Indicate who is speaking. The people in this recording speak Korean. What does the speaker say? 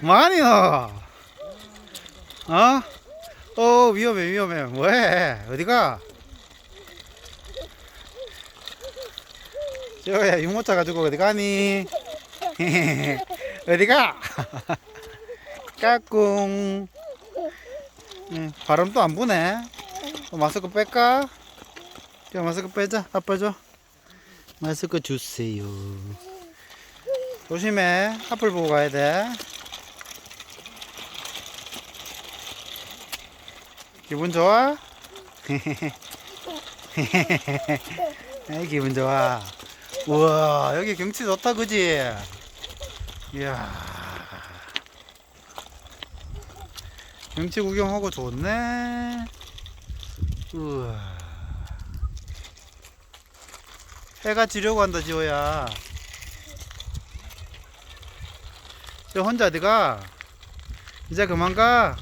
Speaker 1: 많이 너. 어? 어 위험해 위험해. 왜? 어디가? 저야 유모차 가지고 어디 가니? 어디가? 까꿍. 응, 바람도 안 부네. 어, 마스크 뺄까? 자, 마스크 빼자. 아빠 줘. 마스크 주세요. 조심해. 앞을 보고 가야 돼. 기분 좋아? 에이, 기분 좋아. 우와, 여기 경치 좋다, 그지? 이야. 경치 구경하고 좋네. 우와. 해가 지려고 한다, 지호야. 저 혼자 어디 가? 이제 그만 가.